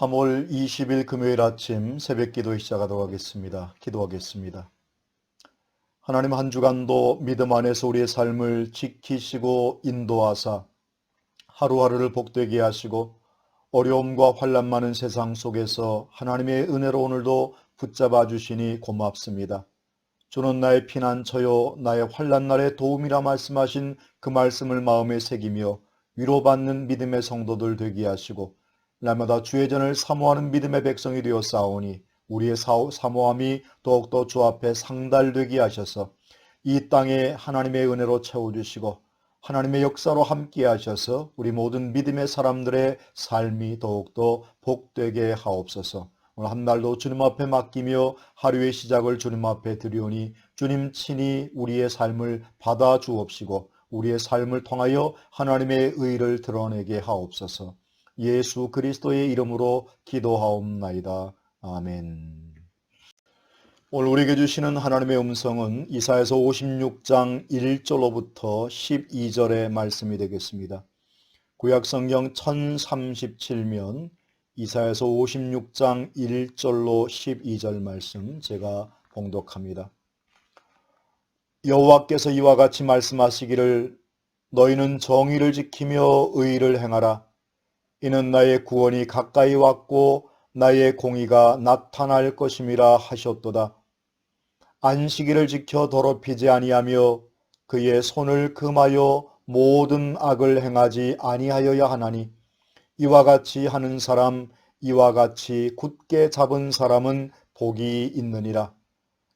3월 20일 금요일 아침 새벽 기도 시작하도록 하겠습니다. 기도하겠습니다. 하나님 한 주간도 믿음 안에서 우리의 삶을 지키시고 인도하사 하루하루를 복되게 하시고 어려움과 환란 많은 세상 속에서 하나님의 은혜로 오늘도 붙잡아 주시니 고맙습니다. 주는 나의 피난처요 나의 환란 날의 도움이라 말씀하신 그 말씀을 마음에 새기며 위로받는 믿음의 성도들 되게 하시고 날마다 주의 전을 사모하는 믿음의 백성이 되어 싸우니 우리의 사모함이 더욱더 주 앞에 상달되게 하셔서 이 땅에 하나님의 은혜로 채워주시고 하나님의 역사로 함께 하셔서 우리 모든 믿음의 사람들의 삶이 더욱더 복되게 하옵소서. 오늘 한 날도 주님 앞에 맡기며 하루의 시작을 주님 앞에 드리오니 주님 친히 우리의 삶을 받아 주옵시고 우리의 삶을 통하여 하나님의 의를 드러내게 하옵소서. 예수 그리스도의 이름으로 기도하옵나이다. 아멘. 오늘 우리에게 주시는 하나님의 음성은 이사에서 56장 1절로부터 12절의 말씀이 되겠습니다. 구약성경 1037면 이사에서 56장 1절로 12절 말씀 제가 봉독합니다. 여호와께서 이와 같이 말씀하시기를 너희는 정의를 지키며 의를 행하라. 이는 나의 구원이 가까이 왔고 나의 공의가 나타날 것임이라 하셨도다. 안식일을 지켜 더럽히지 아니하며 그의 손을 금하여 모든 악을 행하지 아니하여야 하나니 이와 같이 하는 사람 이와 같이 굳게 잡은 사람은 복이 있느니라.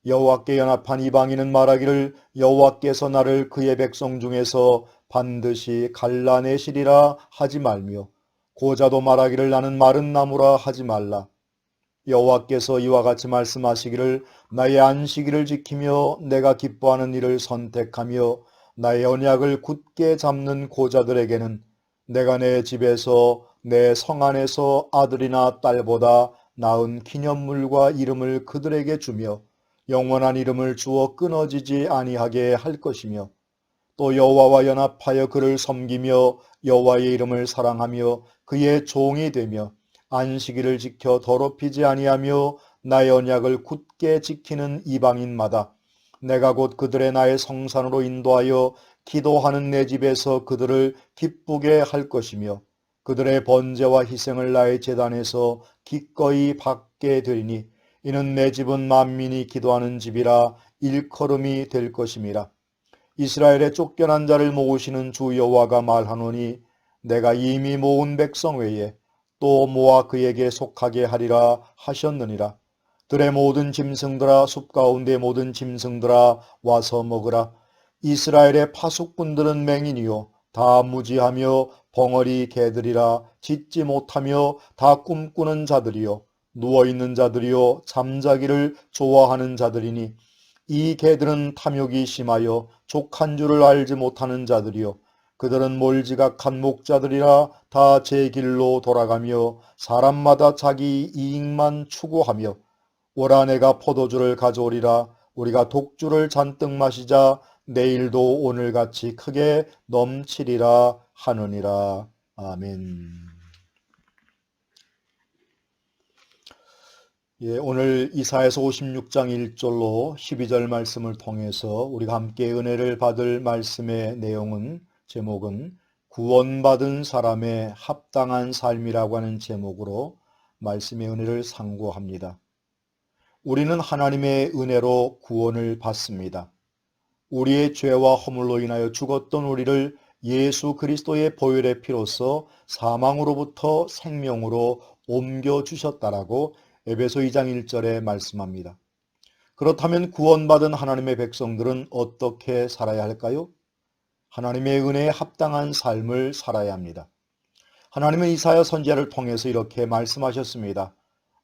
여호와께 연합한 이방인은 말하기를 여호와께서 나를 그의 백성 중에서 반드시 갈라내시리라 하지 말며 고자도 말하기를 나는 마른 나무라 하지 말라. 여호와께서 이와 같이 말씀하시기를 나의 안식일을 지키며 내가 기뻐하는 일을 선택하며 나의 언약을 굳게 잡는 고자들에게는 내가 내 집에서 내 성 안에서 아들이나 딸보다 나은 기념물과 이름을 그들에게 주며 영원한 이름을 주어 끊어지지 아니하게 할 것이며 또 여호와와 연합하여 그를 섬기며 여호와의 이름을 사랑하며 그의 종이 되며 안식일을 지켜 더럽히지 아니하며 나의 언약을 굳게 지키는 이방인마다 내가 곧 그들의 나의 성산으로 인도하여 기도하는 내 집에서 그들을 기쁘게 할 것이며 그들의 번제와 희생을 나의 재단에서 기꺼이 받게 되리니 이는 내 집은 만민이 기도하는 집이라 일컬음이 될 것임이라. 이스라엘의 쫓겨난 자를 모으시는 주 여호와가 말하노니 내가 이미 모은 백성 외에 또 모아 그에게 속하게 하리라 하셨느니라. 들의 모든 짐승들아 숲 가운데 모든 짐승들아 와서 먹으라. 이스라엘의 파수꾼들은 맹인이요 다 무지하며 벙어리 개들이라 짖지 못하며 다 꿈꾸는 자들이요 누워있는 자들이요 잠자기를 좋아하는 자들이니 이 개들은 탐욕이 심하여 족한 줄을 알지 못하는 자들이요 그들은 몰지각한 목자들이라 다 제 길로 돌아가며 사람마다 자기 이익만 추구하며 오라 내가 포도주를 가져오리라 우리가 독주를 잔뜩 마시자 내일도 오늘같이 크게 넘치리라 하느니라 아멘. 예, 오늘 이사에서 56장 1절로 12절 말씀을 통해서 우리가 함께 은혜를 받을 말씀의 내용은 제목은 구원받은 사람의 합당한 삶이라고 하는 제목으로 말씀의 은혜를 상고합니다. 우리는 하나님의 은혜로 구원을 받습니다. 우리의 죄와 허물로 인하여 죽었던 우리를 예수 그리스도의 보혈의 피로써 사망으로부터 생명으로 옮겨주셨다라고 에베소 2장 1절에 말씀합니다. 그렇다면 구원받은 하나님의 백성들은 어떻게 살아야 할까요? 하나님의 은혜에 합당한 삶을 살아야 합니다. 하나님은 이사야 선지자를 통해서 이렇게 말씀하셨습니다.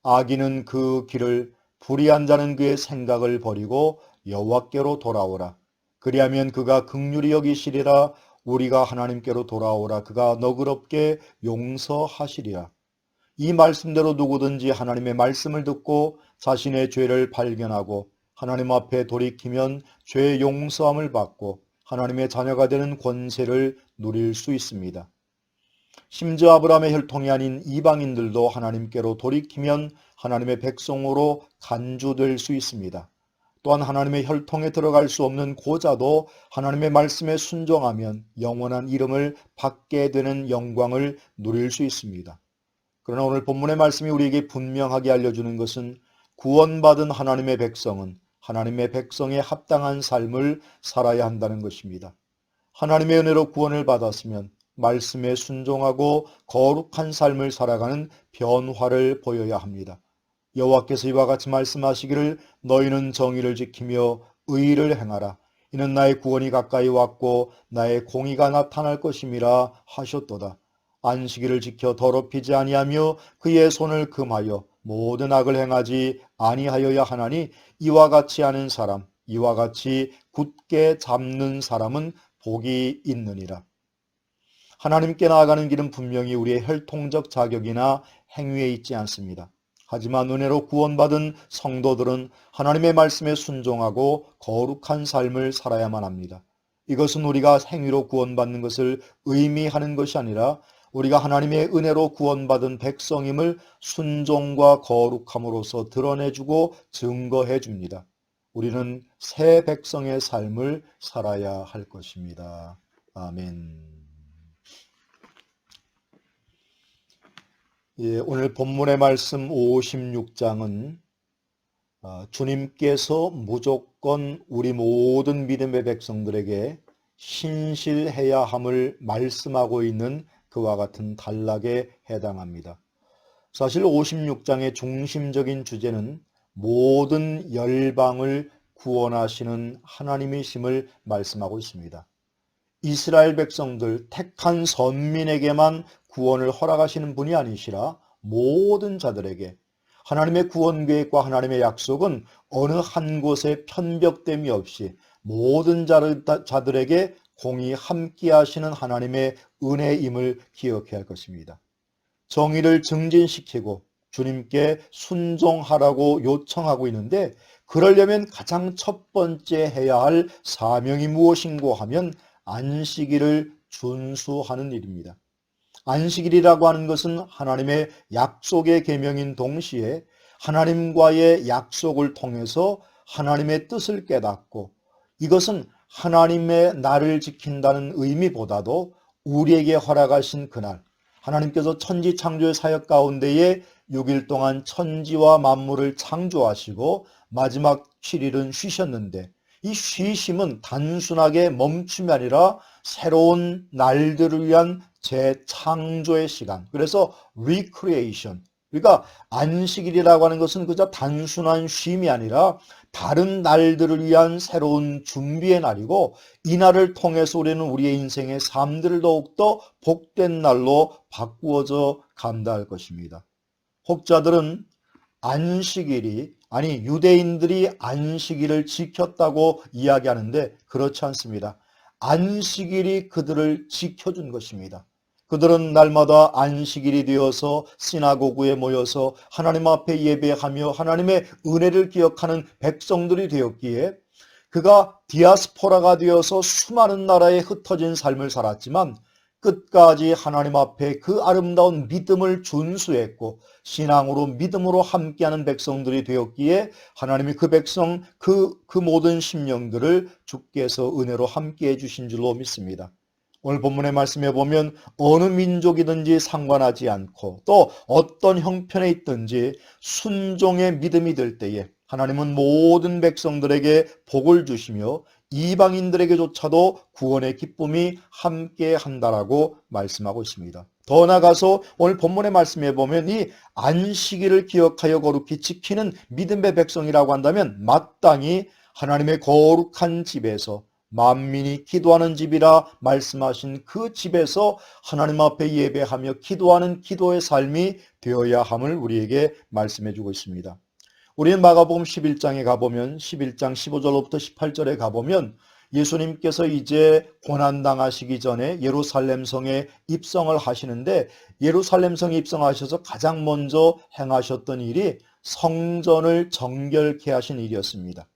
악인은 그 길을 불의한 자는 그의 생각을 버리고 여호와께로 돌아오라. 그리하면 그가 극률이 여기시리라 우리가 하나님께로 돌아오라 그가 너그럽게 용서하시리라. 이 말씀대로 누구든지 하나님의 말씀을 듣고 자신의 죄를 발견하고 하나님 앞에 돌이키면 죄 용서함을 받고 하나님의 자녀가 되는 권세를 누릴 수 있습니다. 심지어 아브라함의 혈통이 아닌 이방인들도 하나님께로 돌이키면 하나님의 백성으로 간주될 수 있습니다. 또한 하나님의 혈통에 들어갈 수 없는 고자도 하나님의 말씀에 순종하면 영원한 이름을 받게 되는 영광을 누릴 수 있습니다. 그러나 오늘 본문의 말씀이 우리에게 분명하게 알려주는 것은 구원받은 하나님의 백성은 하나님의 백성에 합당한 삶을 살아야 한다는 것입니다. 하나님의 은혜로 구원을 받았으면 말씀에 순종하고 거룩한 삶을 살아가는 변화를 보여야 합니다. 여호와께서 이와 같이 말씀하시기를 너희는 정의를 지키며 의를 행하라. 이는 나의 구원이 가까이 왔고 나의 공의가 나타날 것임이라 하셨도다. 안식일을 지켜 더럽히지 아니하며 그의 손을 금하여 모든 악을 행하지 아니하여야 하나니 이와 같이 하는 사람, 이와 같이 굳게 잡는 사람은 복이 있느니라. 하나님께 나아가는 길은 분명히 우리의 혈통적 자격이나 행위에 있지 않습니다. 하지만 은혜로 구원받은 성도들은 하나님의 말씀에 순종하고 거룩한 삶을 살아야만 합니다. 이것은 우리가 행위로 구원받는 것을 의미하는 것이 아니라 우리가 하나님의 은혜로 구원받은 백성임을 순종과 거룩함으로써 드러내주고 증거해 줍니다. 우리는 새 백성의 삶을 살아야 할 것입니다. 아멘. 예, 오늘 본문의 말씀 56장은 어, 주님께서 무조건 우리 모든 믿음의 백성들에게 신실해야 함을 말씀하고 있는 그와 같은 단락에 해당합니다. 사실 56장의 중심적인 주제는 모든 열방을 구원하시는 하나님이심을 말씀하고 있습니다. 이스라엘 백성들 택한 선민에게만 구원을 허락하시는 분이 아니시라 모든 자들에게 하나님의 구원 계획과 하나님의 약속은 어느 한 곳에 편벽됨이 없이 모든 자들에게 공이 함께 하시는 하나님의 은혜임을 기억해야 할 것입니다. 정의를 증진시키고 주님께 순종하라고 요청하고 있는데 그러려면 가장 첫 번째 해야 할 사명이 무엇인고 하면 안식일을 준수하는 일입니다. 안식일이라고 하는 것은 하나님의 약속의 계명인 동시에 하나님과의 약속을 통해서 하나님의 뜻을 깨닫고 이것은 하나님의 나를 지킨다는 의미보다도 우리에게 허락하신 그날 하나님께서 천지 창조의 사역 가운데에 6일 동안 천지와 만물을 창조하시고 마지막 7일은 쉬셨는데 이 쉬심은 단순하게 멈춤이 아니라 새로운 날들을 위한 재창조의 시간. 그래서 recreation. 그러니까 안식일이라고 하는 것은 그저 단순한 쉼이 아니라 다른 날들을 위한 새로운 준비의 날이고 이 날을 통해서 우리는 우리의 인생의 삶들을 더욱더 복된 날로 바꾸어져 간다 할 것입니다. 혹자들은 안식일이 아니 유대인들이 안식일을 지켰다고 이야기하는데 그렇지 않습니다. 안식일이 그들을 지켜준 것입니다. 그들은 날마다 안식일이 되어서 시나고구에 모여서 하나님 앞에 예배하며 하나님의 은혜를 기억하는 백성들이 되었기에 그가 디아스포라가 되어서 수많은 나라에 흩어진 삶을 살았지만 끝까지 하나님 앞에 그 아름다운 믿음을 준수했고 신앙으로 믿음으로 함께하는 백성들이 되었기에 하나님이 그 백성 그, 그 모든 심령들을 주께서 은혜로 함께해 주신 줄로 믿습니다. 오늘 본문의 말씀에 보면 어느 민족이든지 상관하지 않고 또 어떤 형편에 있든지 순종의 믿음이 될 때에 하나님은 모든 백성들에게 복을 주시며 이방인들에게조차도 구원의 기쁨이 함께 한다라고 말씀하고 있습니다. 더 나아가서 오늘 본문의 말씀에 보면 이 안식일을 기억하여 거룩히 지키는 믿음의 백성이라고 한다면 마땅히 하나님의 거룩한 집에서 만민이 기도하는 집이라 말씀하신 그 집에서 하나님 앞에 예배하며 기도하는 기도의 삶이 되어야 함을 우리에게 말씀해 주고 있습니다. 우리는 마가복음 11장에 가보면 11장 15절로부터 18절에 가보면 예수님께서 이제 고난당하시기 전에 예루살렘 성에 입성을 하시는데 예루살렘 성에 입성하셔서 가장 먼저 행하셨던 일이 성전을 정결케 하신 일이었습니다.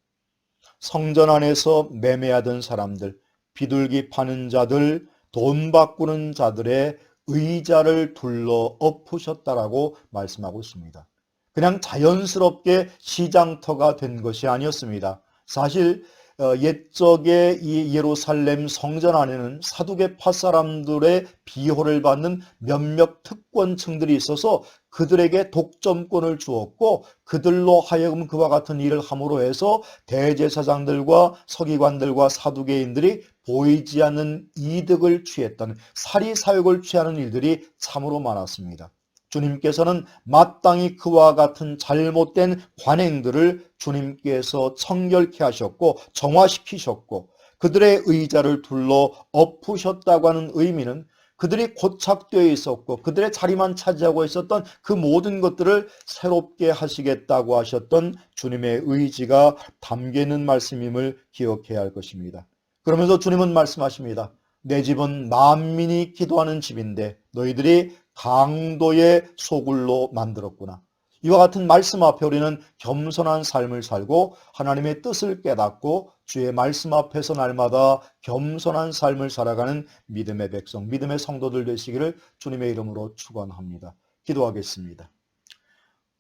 성전 안에서 매매하던 사람들, 비둘기 파는 자들, 돈 바꾸는 자들의 의자를 둘러 엎으셨다라고 말씀하고 있습니다. 그냥 자연스럽게 시장터가 된 것이 아니었습니다. 사실 어, 옛적의 이 예루살렘 성전 안에는 사두개파 사람들의 비호를 받는 몇몇 특권층들이 있어서 그들에게 독점권을 주었고 그들로 하여금 그와 같은 일을 함으로 해서 대제사장들과 서기관들과 사두개인들이 보이지 않는 이득을 취했던 사리 사욕을 취하는 일들이 참으로 많았습니다. 주님께서는 마땅히 그와 같은 잘못된 관행들을 주님께서 청결케 하셨고 정화시키셨고 그들의 의자를 둘러 엎으셨다고 하는 의미는 그들이 고착되어 있었고 그들의 자리만 차지하고 있었던 그 모든 것들을 새롭게 하시겠다고 하셨던 주님의 의지가 담겨 있는 말씀임을 기억해야 할 것입니다. 그러면서 주님은 말씀하십니다. 내 집은 만민이 기도하는 집인데 너희들이 강도의 소굴로 만들었구나. 이와 같은 말씀 앞에 우리는 겸손한 삶을 살고 하나님의 뜻을 깨닫고 주의 말씀 앞에서 날마다 겸손한 삶을 살아가는 믿음의 백성, 믿음의 성도들 되시기를 주님의 이름으로 축원합니다. 기도하겠습니다.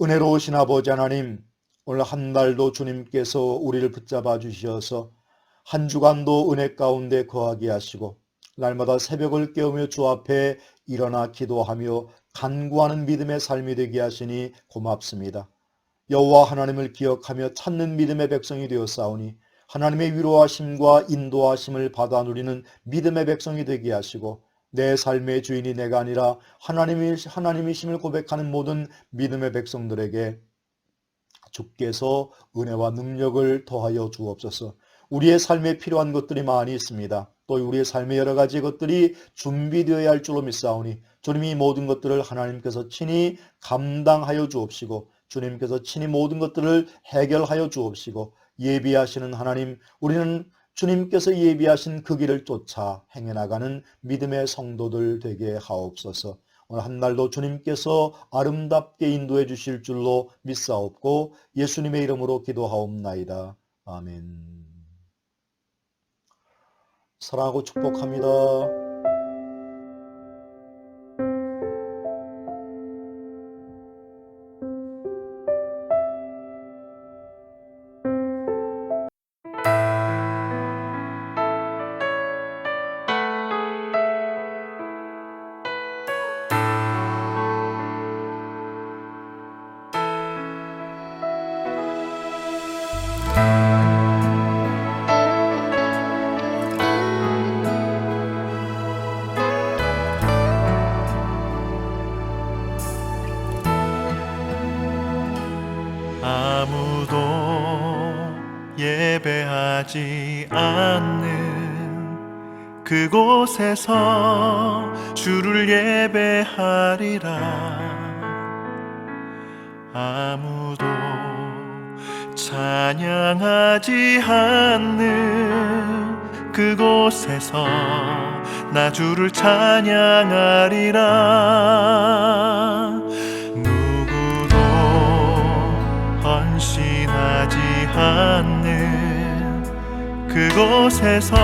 은혜로우신 아버지 하나님, 오늘 한 달도 주님께서 우리를 붙잡아 주셔서 한 주간도 은혜 가운데 거하게 하시고 날마다 새벽을 깨우며 주 앞에 일어나 기도하며 간구하는 믿음의 삶이 되게 하시니 고맙습니다. 여호와 하나님을 기억하며 찾는 믿음의 백성이 되었사오니 하나님의 위로하심과 인도하심을 받아 누리는 믿음의 백성이 되게 하시고 내 삶의 주인이 내가 아니라 하나님이 하나님이심을 고백하는 모든 믿음의 백성들에게 주께서 은혜와 능력을 더하여 주옵소서. 우리의 삶에 필요한 것들이 많이 있습니다. 또 우리의 삶의 여러 가지 것들이 준비되어야 할 줄로 믿사오니 주님이 이 모든 것들을 하나님께서 친히 감당하여 주옵시고 주님께서 친히 모든 것들을 해결하여 주옵시고 예비하시는 하나님 우리는 주님께서 예비하신 그 길을 쫓아 행해나가는 믿음의 성도들 되게 하옵소서. 오늘 한 날도 주님께서 아름답게 인도해 주실 줄로 믿사옵고 예수님의 이름으로 기도하옵나이다. 아멘. 사랑하고 축복합니다. 예배하지 않는 그곳에서 주를 예배하리라. 아무도 찬양하지 않는 그곳에서 나 주를 찬양하리라. 누구도 헌신하지 않는 그곳에서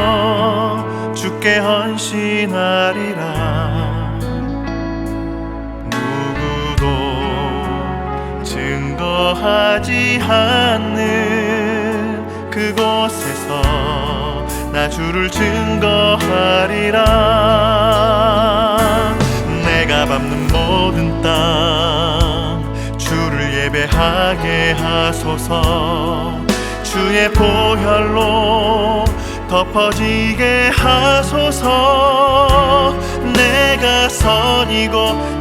주께 헌신하리라. 누구도 증거하지 않는 그곳에서 나 주를 증거하리라. 내가 밟는 모든 땅 주를 예배하게 하소서 주의 보혈로 덮어지게 하소서. 내가 선이고